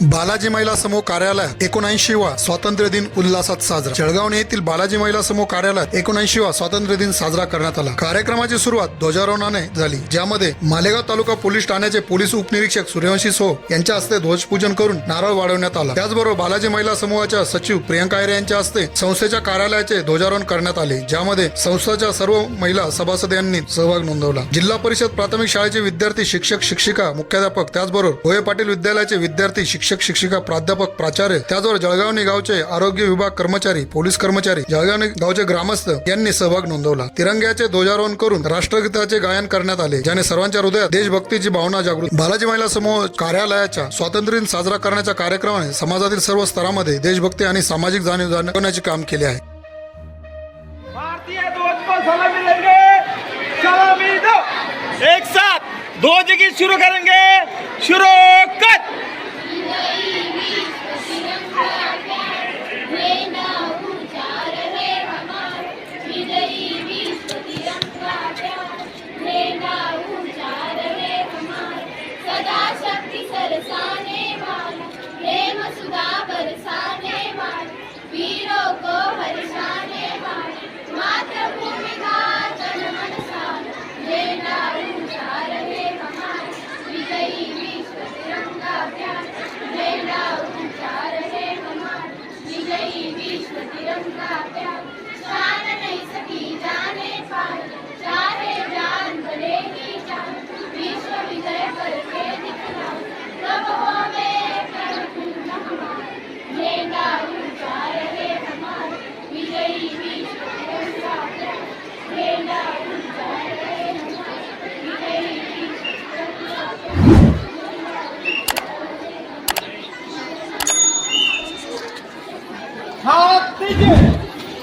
बालाजी महिला समूह कार्यालयात एकोणऐंशी वा स्वातंत्र्य दिन उल्हासात साजरा. जळगाव येथील बालाजी महिला समूह कार्यालयात एकोणऐंशी वा स्वातंत्र्य दिन साजरा करण्यात आला. कार्यक्रमाची सुरुवात ध्वजारोहणाने झाली ज्यामध्ये मालेगाव तालुका पोलीस ठाण्याचे पोलीस उपनिरीक्षक सूर्यवंशी सो यांच्या हस्ते ध्वजपूजन करून नारळ वाढवण्यात आला. त्याचबरोबर बालाजी महिला समूहाच्या सचिव प्रियंका आयरे यांच्या हस्ते संस्थेच्या कार्यालयाचे ध्वजारोहण करण्यात आले ज्यामध्ये संस्थेच्या सर्व महिला सभासद यांनी सहभाग नोंदवला. जिल्हा परिषद प्राथमिक शाळेचे विद्यार्थी शिक्षक शिक्षिका मुख्याध्यापक त्याचबरोबर भोये पाटील विद्यालयाचे विद्यार्थी शिक्षक शिक्षक शिक्षिका प्राध्यापक प्राचार्य त्याचबरोबर जळगावने गावचे आरोग्य विभाग कर्मचारी पोलीस कर्मचारी जळगाव गावचे ग्रामस्थ यांनी सहभाग नोंदवला. तिरंग्याचे ध्वजारोहण करून राष्ट्रगीताचे गायन करण्यात आले ज्याने सर्वांच्या हृदयात देशभक्तीची भावना जागृत. बालाजी महिला समूह कार्यालयाच्या स्वातंत्र्य दिन साजरा करण्याच्या कार्यक्रमाने समाजातील सर्व स्तरामध्ये देशभक्ती आणि सामाजिक जाणीव जाणवण्याचे काम केले आहे. भारतीय एक साथ. दो जगह शुरू करेंगे. शक्ति वाला प्रेम सुधा बरसाने वाला वीरों को हर्षाने वाला का तन मन सारा रहे विजयी विश्व तिरंगा प्यार रहे विजयी विश्व तिरंगा प्यार সাত থেকে